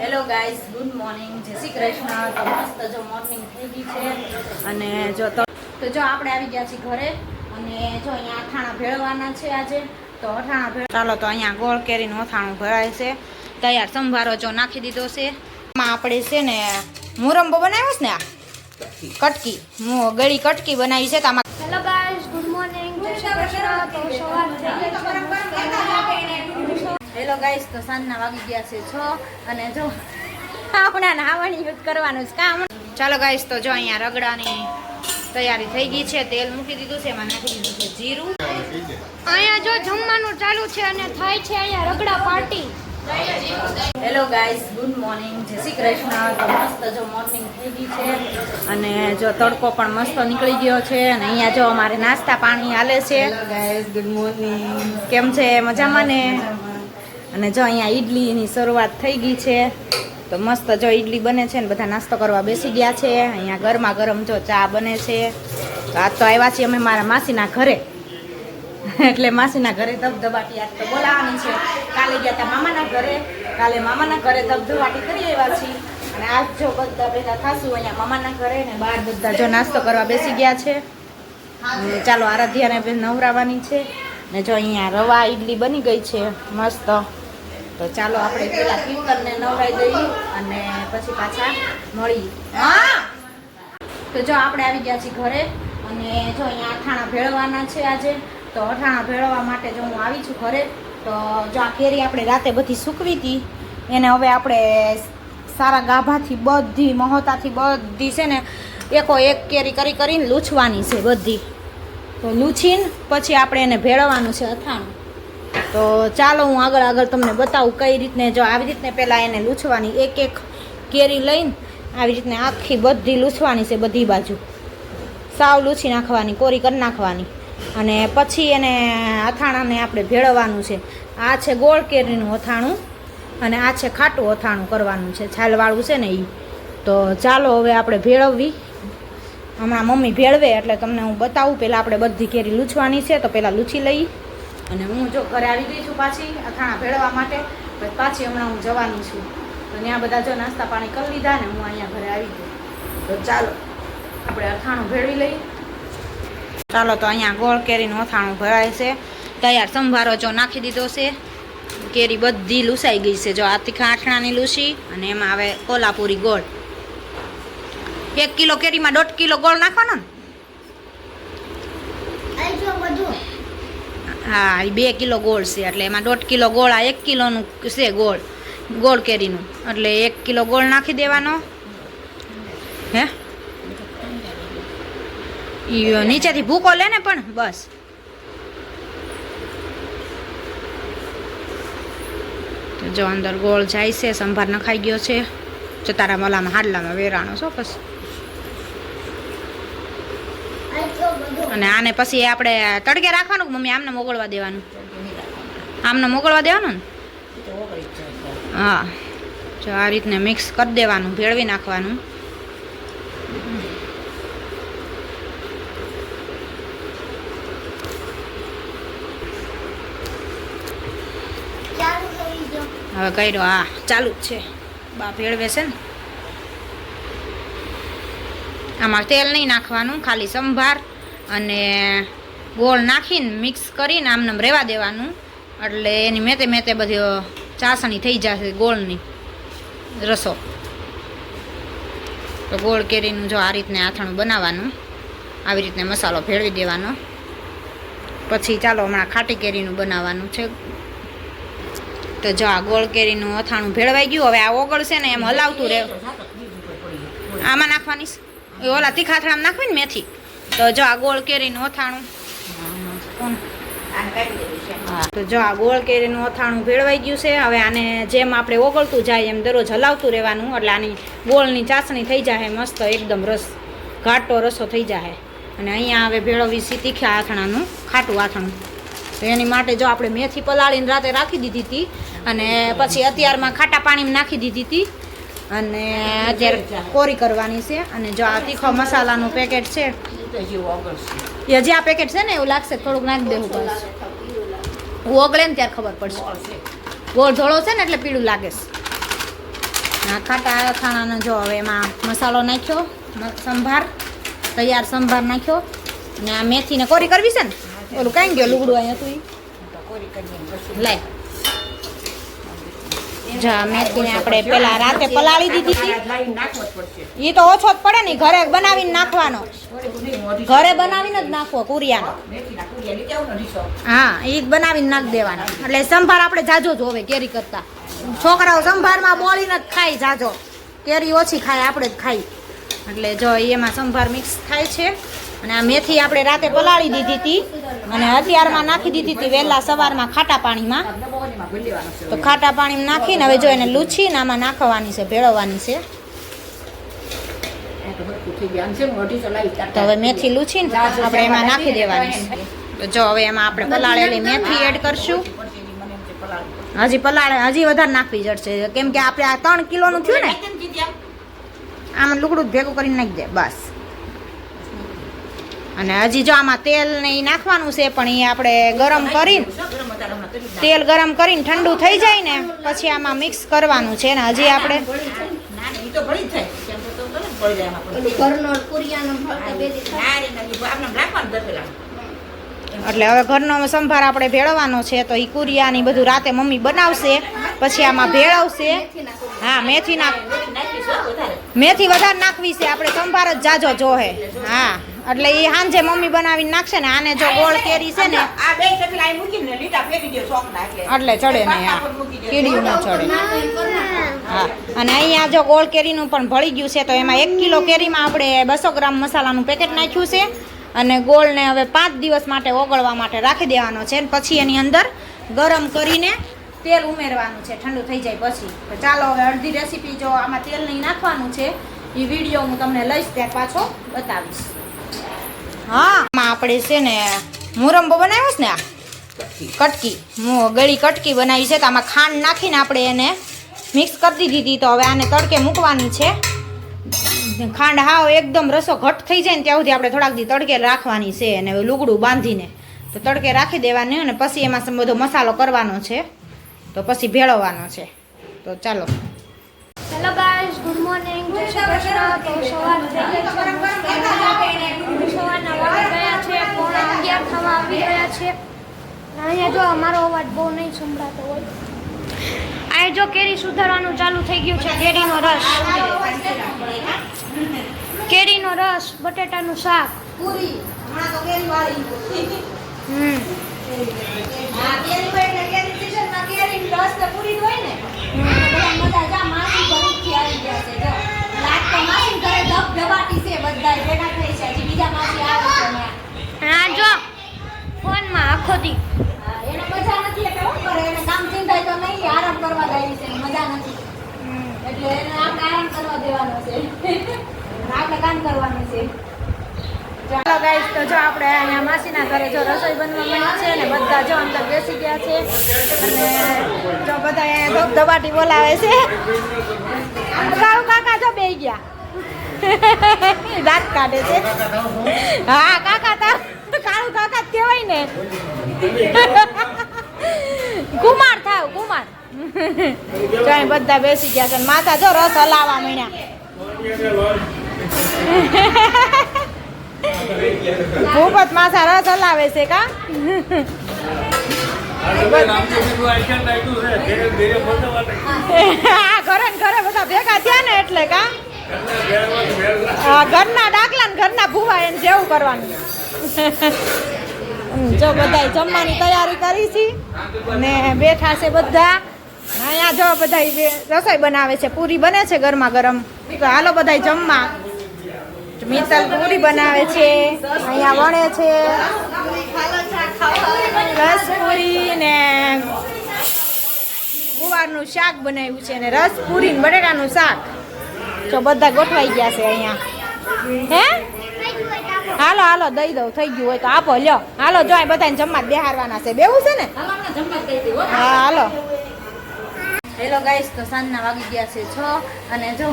Hello guys good morning જય શ્રી કૃષ્ણ. તો મસ્ત જો મોર્નિંગ થઈ ગઈ છે. અને જો તો તો જો આપણે આવી ગયા છીએ ઘરે. અને જો અહીંયા અથાણા ભેળવાના છે આજે. તો અથાણા ભેળ ચાલો તો અહીંયા ગોળ કેરીનું અથાણું ભરાય છે. તૈયાર સંભારો જો નાખી દીધો છે. એમાં આપણે છે ને મુરંબો બનાવ્યો છે ને આ? કટકી. હું ગળી કટકી બનાવી છે તો આમાં હેલો ગાઈઝ ગુડ મોર્નિંગ જય શ્રી કૃષ્ણ. તો સવાર થઈ ગઈ છે. હેલો ગાઈસ તો સાંજના વાગી ગયા છે છ અને જો આપણા નાહવાની યુદ્ધ કરવાનું છે કામ. ચાલો ગાઈસ તો જો અહીંયા રગડાની તૈયારી થઈ ગઈ છે. તેલ મૂકી દીધું છે એમાં નાખી દીધું છે જીરું. અહીંયા જો જમવાનું ચાલુ છે અને થાય છે અહીંયા ragda party. Hello guys good morning જય શ્રી કૃષ્ણ. મસ્ત જો મોર્નિંગ થઈ ગઈ છે અને જો તડકો પણ મસ્ત નીકળી ગયો છે અને અહીંયા જો અમારે નાસ્તા પાણી હાલે છે. ગાઈસ ગુડ મોર્નિંગ કેમ છે? મજામાં ને? અને જો અહીંયા ઈડલીની શરૂઆત થઈ ગઈ છે, તો મસ્ત જો ઈડલી બને છે ને બધા નાસ્તો કરવા બેસી ગયા છે. અહીંયા ગરમા ગરમ જો ચા બને છે. તો આજ તો આવ્યા છીએ અમે મારા માસીના ઘરે. એટલે માસીના ઘરે ધબધબાટી આજ તો બોલાવાની છે. કાલે ગયા હતા મામાના ઘરે. કાલે મામાના ઘરે ધબધબાટી કરી આવ્યા છીએ. અને આજ જો બધા ભેગા થશું અહીંયા મામાના ઘરે ને બહાર બધા જો નાસ્તો કરવા બેસી ગયા છે. ચાલો આરાધ્યાને નવરાવાની છે. ને જો અહીંયા રવા ઈડલી બની ગઈ છે. મસ્ત. તો ચાલો આપણે પેલા કીર્તનને નવરાઈ દઈએ અને પછી પાછા મળી તો જો આપણે આવી ગયા છીએ ઘરે અને જો અહીંયા અથાણા ભેળવાના છે આજે તો અથાણા ભેળવવા માટે જો હું આવી છું ઘરે તો જો આ કેરી આપણે રાતે બધી સૂકવી હતી એને હવે આપણે સારા ગાભાથી બધી મહોતાથી બધી છે ને એકો એક કેરી કરી કરીને લૂછવાની છે બધી. તો લૂછીને પછી આપણે એને ભેળવવાનું છે અથાણું. તો ચાલો હું આગળ આગળ તમને બતાવું કઈ રીતને જો આવી રીતને પહેલાં એને લૂછવાની એક એક કેરી લઈને આવી રીતને આખી બધી લૂછવાની છે બધી બાજુ. સાવ લૂછી નાખવાની, કોરી કરી નાખવાની. અને પછી એને અથાણાને આપણે ભેળવવાનું છે. આ છે ગોળ કેરીનું અથાણું અને આ છે ખાટું અથાણું કરવાનું છે. છાલવાળું છે ને એ તો ચાલો હવે આપણે ભેળવવી. હમણાં મમ્મી ભેળવે એટલે તમને હું બતાવું. પહેલાં આપણે બધી કેરી લૂછવાની છે તો પહેલાં લૂછી લઈ અને હું જો ઘરે આવી ગઈ છું પાછી અથાણા ભેળવા માટે પાછી હમણાં હું જવાની છું. તો ત્યાં બધા જો નાસ્તા પાણી કરી લીધા ને હું અહીંયા ઘરે આવી ગઈ. તો ચાલો, આપણે અથાણું ભેળવી લઈએ. ચાલો તો અહીંયા ગોળ કેરીનું અથાણું ભરાય છે. તૈયાર સંભારો જો નાખી દીધો છે. કેરી બધી લૂસાઈ ગઈ છે. જો આ તીખા આઠણાની લૂસી અને એમાં આવે કોલ્હાપુરી ગોળ. એક કિલો કેરીમાં દોઢ કિલો ગોળ નાખવાનો ને અહીં જો બધું હા એ બે કિલો ગોળ છે. એટલે એમાં દોઢ કિલો ગોળ, આ એક કિલોનું છે ગોળ. ગોળ કેરીનું. એટલે એક કિલો ગોળ નાખી દેવાનો. હે? નીચેથી ભૂકો લે ને પણ, બસ. જો અંદર ગોળ જાય છે, સંભાર નખાઈ ગયો છે. જો તારા મલામાં હાડલામાં વેરાણો છો પછી અહીં જો બધું અને આને પછી આપણે તડકે રાખવાનું મમ્મી આમને મોકલવા દેવાનું? આમને મોકલવા દેવાનું ને? હા. જો આ રીતને મિક્સ કરી દેવાનું, ભેળવી નાખવાનું. હવે કર્યો, હા, ચાલુ જ છે. બા ભેળવે છે ને? આમાં તેલ નહીં નાખવાનું, ખાલી સંભાર અને ગોળ નાખીને મિક્સ કરીને આમ રહેવા દેવાનું. એટલે એની મેતે મેતે બધી ચાસણી થઈ જશે ગોળની, રસો. તો ગોળ કેરીનું જો આ રીતને આથણું બનાવવાનું, આવી રીતને મસાલો ભેળવી દેવાનો. પછી ચાલો હમણાં ખાટી કેરીનું બનાવવાનું છે. તો જો આ ગોળ કેરીનું અથાણું ભેળવાઈ ગયું, હવે આ ઓગળશે ને એમ હલાવતું રહે આમાં નાખવાની ઓલા તીખાથણામાં નાખવી ને મેથી. તો જો આ ગોળ કેરીનું અથાણું. તો જો આ ગોળ કેરીનું અથાણું ભેળવાઈ ગયું છે હવે આને જેમ આપણે ઓગળતું જાય એમ દરરોજ હલાવતું રહેવાનું એટલે આની ગોળની ચાસણી થઈ જાય મસ્ત એકદમ રસ ઘાટો રસો થઈ જાય અને અહીંયા હવે ભેળવવી છે તીખા આથણાનું ખાટું આથણું. તો એની માટે જો આપણે મેથી પલાળીને રાતે રાખી દીધી હતી અને પછી અત્યારમાં ખાટા પાણીમાં નાખી દીધી હતી અને અત્યારે કોરી કરવાની છે. અને જો આ તીખો મસાલાનું પેકેટ છે. એ હજી આ પેકેટ છે ને એવું લાગશે થોડુંક નાખી દેવું પડશે ઓગળે ને ત્યારે ખબર પડશે. ગોળ ધોળો છે ને એટલે પીળું લાગે છે. આ ખાટા ખાણાનો જો હવે એમાં મસાલો નાખ્યો સંભાર તૈયાર સંભાર નાખ્યો. અને આ મેથીને કોરી કરવી છે ને ઓલું કાંઈ ગયો લુગડું અહીંયા તું લાય. જા મેથીને આપણે પેલા રાતે પલાળી દીધી એ તો ઓછો જ પડે ને ઘરે બનાવીને નાખવાનો. ઘરે બનાવીને જ નાખવો કુરિયાનો. હા એ જ બનાવીને નાખી દેવાનો. એટલે સંભાર આપણે જાજો જોવે કેરી કરતા. છોકરાઓ સંભારમાં બોળીને જ ખાય જાજો. કેરી ઓછી ખાય, આપણે જ ખાઈ. એટલે જો એમાં સંભાર મિક્સ થાય છે. અને આ મેથી આપણે રાતે પલાળી દીધી હતી. અને અત્યારમાં નાખી દીધી હતી વહેલા સવારમાં ખાટા પાણીમાં. તો ખાટા પાણીમાં નાખીને હવે જો એને લૂછીને આમાં નાખવાની છે ભેળવવાની છે. તો હવે મેથી લૂછીને આપણે એમાં નાખી દેવાની છે. તો જો હવે એમાં આપણે પલાળેલી મેથી એડ કરશું. હજી પલાળે હજી વધારે નાખવી જડશે. કેમ કે આપણે આ ત્રણ કિલોનું થયું ને આમાં લુગડું ભેગું કરીને નાખી દે બસ. અને હજી જો આમાં તેલ ને એ નાખવાનું છે પણ એ આપણે ગરમ કરીને તેલ ગરમ કરીને ઠંડુ થઈ જાય ને પછી આમાં મિક્સ કરવાનું છે ને હજી આપણે એટલે હવે ઘરનો સંભાર આપણે ભેળવવાનો છે તો એ કુરિયાની બધું રાતે મમ્મી બનાવશે પછી આમાં ભેળવશે. હા મેથી નાખ મેથી વધારે નાખવી છે આપણે સંભાર જ જાજો જોહે. હા. એટલે એ સાંજે મમ્મી બનાવીને નાખશે ને આને જો ગોળ કેરી છે ને એટલે. ચડે નહીં હા કીડીયું ન ચડે. હા. અને અહીંયા જો ગોળ કેરીનું પણ ભળી ગયું છે તો એમાં એક કિલો કેરીમાં આપણે બસો ગ્રામ મસાલાનું પેકેટ નાખ્યું છે. અને ગોળને હવે પાંચ દિવસ માટે ઓગળવા માટે રાખી દેવાનો છે. પછી એની અંદર ગરમ કરીને તેલ ઉમેરવાનું છે. ઠંડુ થઈ જાય પછી. તો ચાલો હવે અડધી રેસીપી જો આમાં તેલ નહીં નાખવાનું છે એ વીડિયો હું તમને લઈશ ત્યાં પાછો બતાવીશ. હા. આમાં આપણે છે ને મુરંબો બનાવ્યો છે ને આ? કટકી. ગળી કટકી બનાવી છે તો આમાં ખાંડ નાખીને આપણે એને મિક્સ કરી દીધી હતી તો હવે આને તડકે મૂકવાની છે. ખાંડ હાવ એકદમ રસો ઘટ થઈ જાય ને ત્યાં સુધી આપણે થોડાક દી તડકે રાખવાની છે અને લુગડું બાંધીને તો તડકે રાખી દેવાની અને પછી એમાં બધો મસાલો કરવાનો છે. તો પછી ભેળવવાનો છે. તો ચાલો. ગાઈસ ગુડ મોર્નિંગ જય શ્રી કૃષ્ણ. તો સવાર થઈ ગઈ છે. સવારના વાગી ગયા છે. પોણા અગિયાર થવા આવી ગયા છે. અહીંયા જો અમારો અવાજ બહુ નહીં સંભળાતો હોય. આ જો કેરી સુધારવાનું ચાલુ થઈ ગયું છે. કેરીનો રસ. કેરીનો રસ બટેટાનું શાક. પૂરી. હમણાં તો કેરી વાળી. હમ. હા કેરી હોય એટલે કેરી સીઝનમાં કેરી રસ તો પૂરી હોય ને બધા મજા જા માસી ઘરેથી આવી ગયા છે. જો લાગ તો માસી ઘરે ધબ ધબાટી છે બધા ભેગા થઈ છે. હજી બીજા માસી આવે છે હા જો. ફોનમાં આખો દી. એને મજા નથી એટલે શું કરે એને કામ ચિંતાય તો નહીં આરામ કરવા જાય છે મજા નથી. એટલે એને આપણે આરામ કરવા દેવાનો છે. આપણે કામ કરવાનું છે. ચાલો ગાઈસ તો જો આપણે અહીંયા માસીના ઘરે જો રસોઈ બનવા મળી છે ને બધા જો અંદર બેસી ગયા છે. અને જો બધા અહીંયા ધબધબાટી બોલાવે છે. કાળુ કાકા જો બે ગયા. દાંત કાઢે છે. હા, કાકા તા કાળુ કાકા જ કહેવાય ને. કુમાર થાવ, કુમાર. ચાય બધા બેસી ગયા છે માથા જો રસ હલાવા માંડ્યા ભૂપત માથા રસ હલાવે છે કા? ઘરે ઘરે બધા ભેગા થયા ને એટલે કા ઘરના ડાકલા ઘરના ભૂવા એને જેવું કરવાનું જો બધા જમવાની તૈયારી કરી છે ને બેઠા છે બધા અહીંયા જો બધા રસોઈ બનાવે છે પૂરી બને છે ગરમા ગરમ તો હાલો બધા જમવા મિત્તલ પૂરી બનાવે છે અહીંયા વણે છે રસ પૂરી ને ગુવારનું શાક બનાવ્યું છે ને રસપુરી ને બટેટાનું શાક. જો બધા ગોઠવાઈ ગયા છે અહીંયા. હે? હાલો હાલો દઈ દઉં. થઈ ગયું હોય તો આપો લ્યો. હાલો જો બધાને જમવા બેહારવાના છે. બેવું છે ને? હા. હાલો. હેલો ગાઈસ તો સાંજના વાગી ગયા છે છ અને જો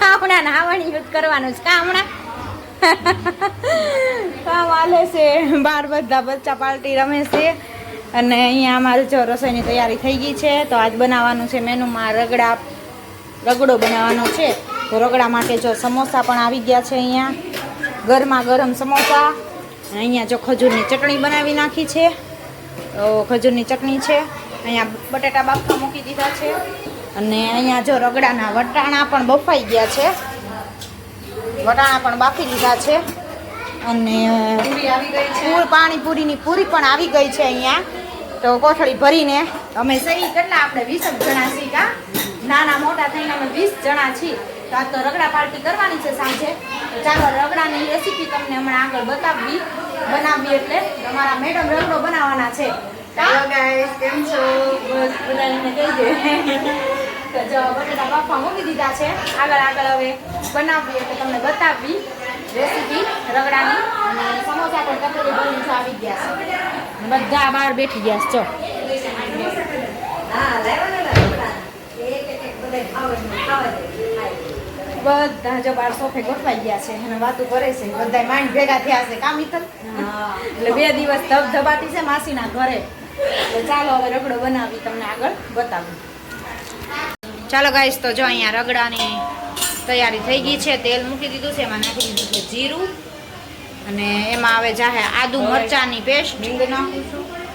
હમણાં નાહવાની યુદ્ધ કરવાનું છે. કા હમણાં? કામ હાલે છે. બાર બધા બચ્ચા પાર્ટી રમે છે. અને અહીંયા અમારે જો રસોઈની તૈયારી થઈ ગઈ છે. તો આજ બનાવવાનું છે મેનુમાં રગડા, રગડો બનાવવાનો છે. તો રગડા માટે જો સમોસા પણ આવી ગયા છે અહીંયા. ગરમા ગરમ સમોસા. અહીંયા જો ખજૂરની ચટણી બનાવી નાખી છે. તો ખજૂરની ચટણી છે. અહીંયા બટેટા બાફવા મૂકી દીધા છે. અને અહીંયા જો રગડાના વટાણા પણ બફાઈ ગયા છે. વટાણા પણ બાફી લીધા છે. અને પૂરી પાણીપુરીની પૂરી પણ આવી ગઈ છે અહીંયા. તો કોથળી ભરીને અમે સહી કેટલા આપણે વીસ જણા છીએ કા? નાના મોટા થઈને અમે વીસ જણા છીએ. તો આ તો રગડા પાર્ટી કરવાની છે સાંજે. તો ચાલો રગડાની રેસીપી તમને હમણાં આગળ બતાવવી બનાવવી એટલે તમારા મેડમ રગડો બનાવવાના છે. કેમ છો? બસ બધાને કહી દે. બટેટા બાફવા મૂકી દીધા છે. આગળ આગળ હવે બનાવવી એટલે તમને બતાવવી રેસીપી રગડાની. અને સમોસા પણ તકલીફ બની આવી ગયા છે. બધા બહાર બેઠી ગયા છે બધે જો બાર સોફે ગોઠવાઈ ગયા છે. અને વાતું કરે છે. બધા માઇન્ડ ભેગા થયા છે કામ હા. એટલે બે દિવસ ધબ ધબાતી છે માસીના ઘરે. તો ચાલો હવે રગડો બનાવી તમને આગળ બતાવું. ચાલો ગાઈસ તો જો અહીંયા રગડાની તૈયારી થઈ ગઈ છે. તેલ મૂકી દીધું છે એમાં નાખી દીધું છે જીરું. અને એમાં આવે જાહે આદુ મરચાની પેસ્ટ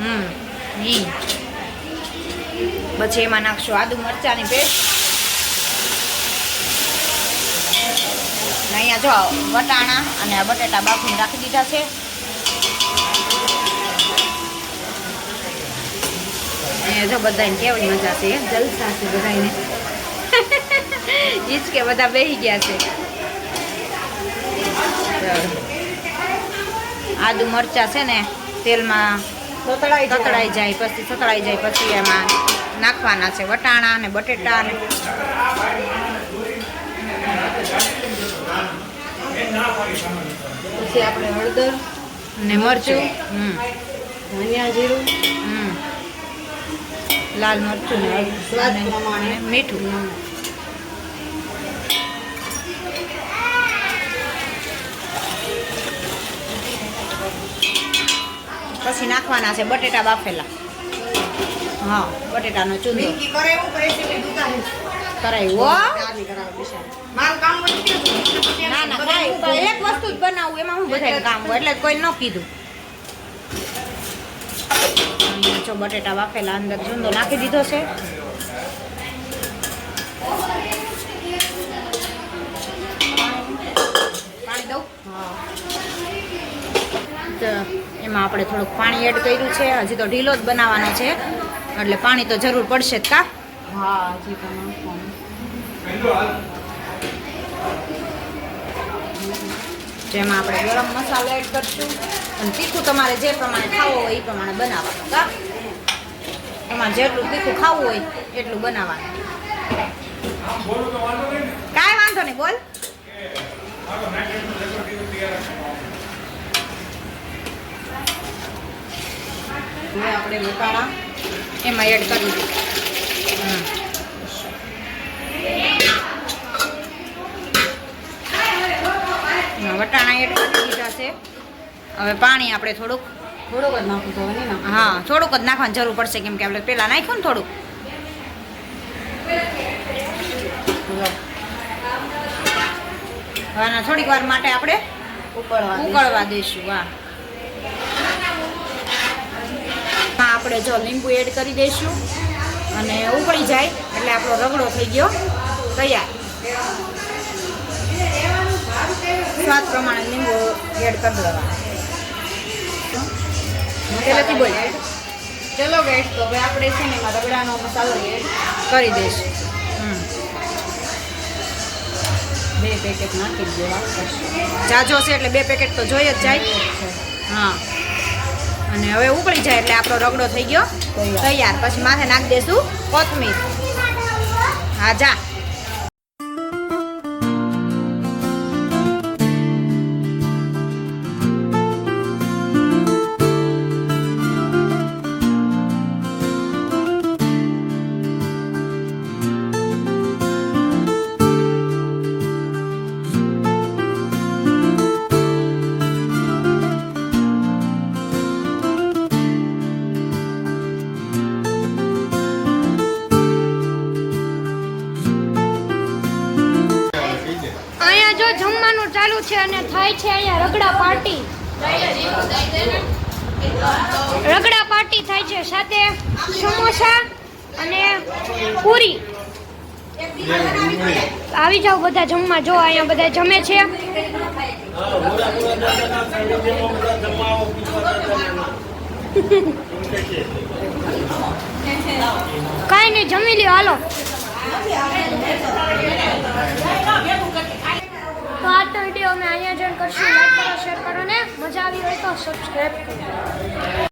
હમ હિંગ. પછી એમાં નાખશું આદુ મરચાની પેસ્ટ અહીંયા જો વટાણા અને આ બટેટા બાફીને રાખી દીધા છે. અહીંયા જો બધાને કેવી મજા છે જલસા છે બધાને ઈ કે બધા બેસી ગયા છે. આદુ મરચા છે ને તેલમાં તતડાઈ જાય. જાય પછી તતડાઈ જાય પછી એમાં નાખવાના છે વટાણા અને બટેટા ને. પછી આપણે હળદર ને મરચું હમ. ધનિયા જીરું. હમ. લાલ મરચું ને સ્વાદ અને પ્રમાણે. મીઠું પછી નાખવાના છે બટેટા બાફેલા. હા બટેટાનો ચૂંદો પિંકી કરે એવું કરે છે કે દુકાને કરાયું હો. ચાલી કરાવે બિચારી. મારું કામ વધી ગયું ના ના કાંઈ તો એક વસ્તુ જ બનાવું એમાં હું બધાને કામ હોય એટલે કોઈ ન કીધું. જો બટેટા બાફેલા અંદર ચૂંદો નાખી દીધો છે. પાણી દઉં? તો એમાં આપણે થોડુંક પાણી એડ કર્યું છે. હજી તો ઢીલો જ બનાવવાનો છે. એટલે પાણી તો જરૂર પડશે જ કા? હા હજી જેમાં આપણે ગરમ મસાલો એડ કરશું. અને તીખું તમારે જે પ્રમાણે ખાવો હોય એ પ્રમાણે બનાવવાનું કા? તમારે જેટલું તીખું ખાવું હોય એટલું બનાવવાનું. કાંઈ વાંધો નહીં, બોલ. આપણે વટાણા એમાં એડ કરી દીધું વટાણા એડ કરી દીધા છે. હવે પાણી આપણે થોડુંક થોડોક જ નાખું તો નહીં હા થોડુંક જ નાખવાની જરૂર પડશે કેમ કે આપણે પેલા નાખ્યું ને થોડુંક. હવે થોડીક વાર માટે આપણે ઉકળવા દઈશું. ઉકળવા દઈશું હા હા આપણે જો લીંબુ એડ કરી દઈશું અને ઉકળી જાય એટલે આપણો રગડો થઈ ગયો તૈયાર. સ્વાદ પ્રમાણે લીંબુ એડ કરી દેવાનું. પહેલેથી બોલ. ચલો ગાઈસ તો હવે આપણે છે ને એમાં રગડાનો મસાલો એડ કરી દઈશું. બે પેકેટ નાખી દેવા જાજો છે એટલે બે પેકેટ તો જોઈ જ જાય. હા. અને હવે ઉકળી જાય એટલે આપણો રગડો થઈ ગયો. તૈયાર. તૈયાર. પછી માથે નાખી દઈશું કોથમીર. હા જા. રગડા પાર્ટી થાય છે. સાથે સમોસા અને પૂરી. આવી જાઓ બધા જમવા. જો અહીંયા બધા જમે છે. કાંઈ નહીં, જમી લ્યો. હાલો. તો આજનો વીડિયો અમે અહીંયા જોઈન કરશું. લાઈક કરો શેર કરો ને. મજા આવી હોય તો સબસ્ક્રાઈબ કરો.